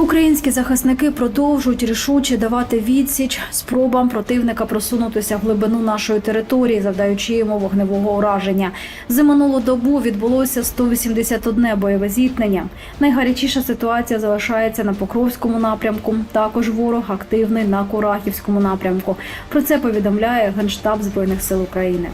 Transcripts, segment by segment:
Українські захисники продовжують рішуче давати відсіч спробам противника просунутися в глибину нашої території, завдаючи йому вогневого ураження. За минулу добу відбулося 181 бойове зіткнення. Найгарячіша ситуація залишається на Покровському напрямку. Також ворог активний на Курахівському напрямку. Про це повідомляє Генштаб збройних сил України.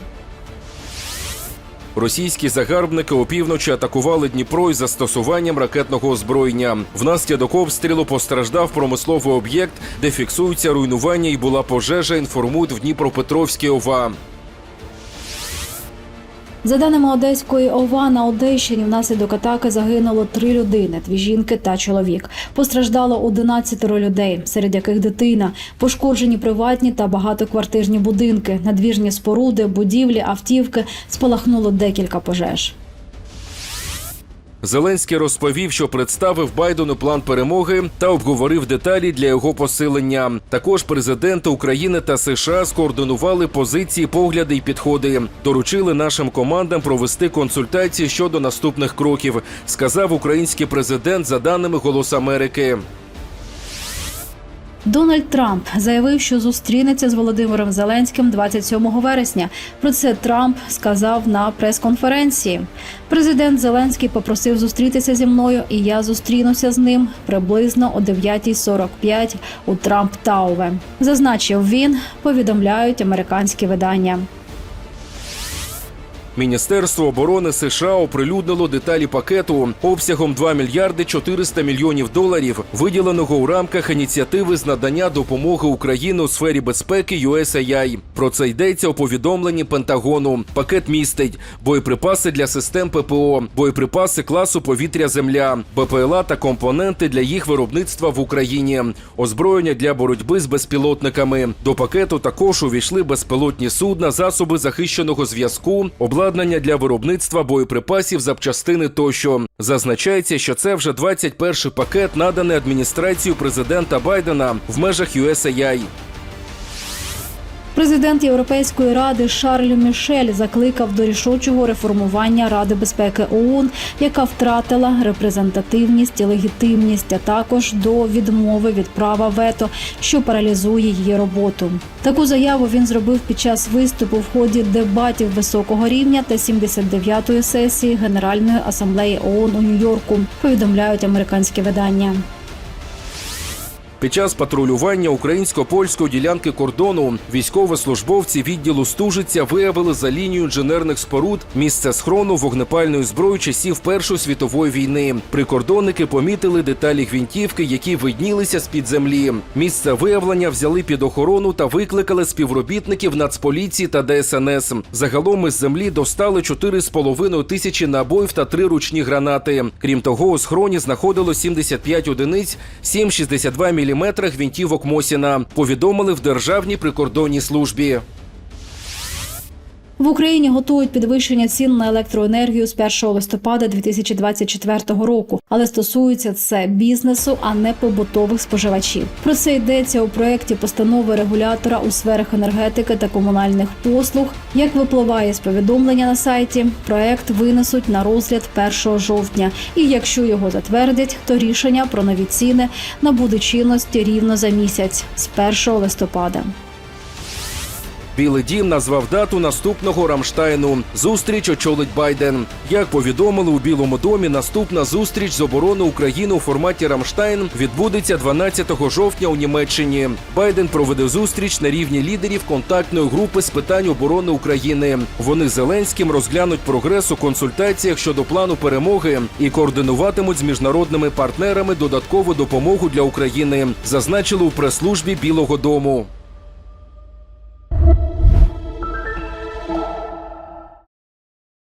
Російські загарбники опівночі атакували Дніпро із застосуванням ракетного озброєння. Внаслідок обстрілу постраждав промисловий об'єкт, де фіксуються руйнування і була пожежа. Інформують в Дніпропетровській ОВА. За даними Одеської ОВА, на Одещині внаслідок атаки загинуло три людини: дві жінки та чоловік. Постраждало 11 людей, серед яких дитина. Пошкоджені приватні та багатоквартирні будинки, надвіжні споруди, будівлі, автівки. Спалахнуло декілька пожеж. Зеленський розповів, що представив Байдену план перемоги та обговорив деталі для його посилення. Також президенти України та США скоординували позиції, погляди і підходи. Доручили нашим командам провести консультації щодо наступних кроків, сказав український президент за даними Голос Америки. Дональд Трамп заявив, що зустрінеться з Володимиром Зеленським 27 вересня. Про це Трамп сказав на прес-конференції. Президент Зеленський попросив зустрітися зі мною, і я зустрінуся з ним приблизно о 9.45 у Трамп Тауве. Зазначив він, повідомляють американські видання. Міністерство оборони США оприлюднило деталі пакету обсягом 2 мільярди 400 мільйонів доларів, виділеного у рамках ініціативи з надання допомоги Україні у сфері безпеки USAI. Про це йдеться у повідомленні Пентагону. Пакет містить боєприпаси для систем ППО, боєприпаси класу повітря-земля, БПЛА та компоненти для їх виробництва в Україні, озброєння для боротьби з безпілотниками. До пакету також увійшли безпілотні судна, засоби захищеного зв'язку, обладнання для виробництва боєприпасів, запчастини тощо. Зазначається, що це вже 21-й пакет, наданий адміністрацією президента Байдена в межах USAI. Президент Європейської ради Шарль Мішель закликав до рішучого реформування Ради безпеки ООН, яка втратила репрезентативність і легітимність, а також до відмови від права вето, що паралізує її роботу. Таку заяву він зробив під час виступу в ході дебатів високого рівня та 79-ї сесії Генеральної асамблеї ООН у Нью-Йорку. Повідомляють американські видання. Під час патрулювання українсько-польської ділянки кордону військовослужбовці відділу Стужиця виявили за лінією інженерних споруд місце схрону вогнепальної зброї часів Першої світової війни. Прикордонники помітили деталі гвинтівки, які виднілися з під землі. Місце виявлення взяли під охорону та викликали співробітників Нацполіції та ДСНС. Загалом із землі достали 4,5 тисячі набоїв та три ручні гранати. Крім того, у схроні знаходило 75 одиниць, 7,62 мм гвинтівок Мосіна. Повідомили в Державній прикордонній службі. В Україні готують підвищення цін на електроенергію з 1 листопада 2024 року, але стосується це бізнесу, а не побутових споживачів. Про це йдеться у проєкті постанови регулятора у сферах енергетики та комунальних послуг. Як випливає з повідомлення на сайті, проєкт винесуть на розгляд 1 жовтня. І якщо його затвердять, то рішення про нові ціни набуде чинності рівно за місяць з 1 листопада. Білий дім назвав дату наступного Рамштайну. Зустріч очолить Байден. Як повідомили у Білому домі, наступна зустріч з оборони України у форматі Рамштайн відбудеться 12 жовтня у Німеччині. Байден проведе зустріч на рівні лідерів контактної групи з питань оборони України. Вони Зеленським розглянуть прогрес у консультаціях щодо плану перемоги і координуватимуть з міжнародними партнерами додаткову допомогу для України. Зазначили у прес-службі Білого Дому.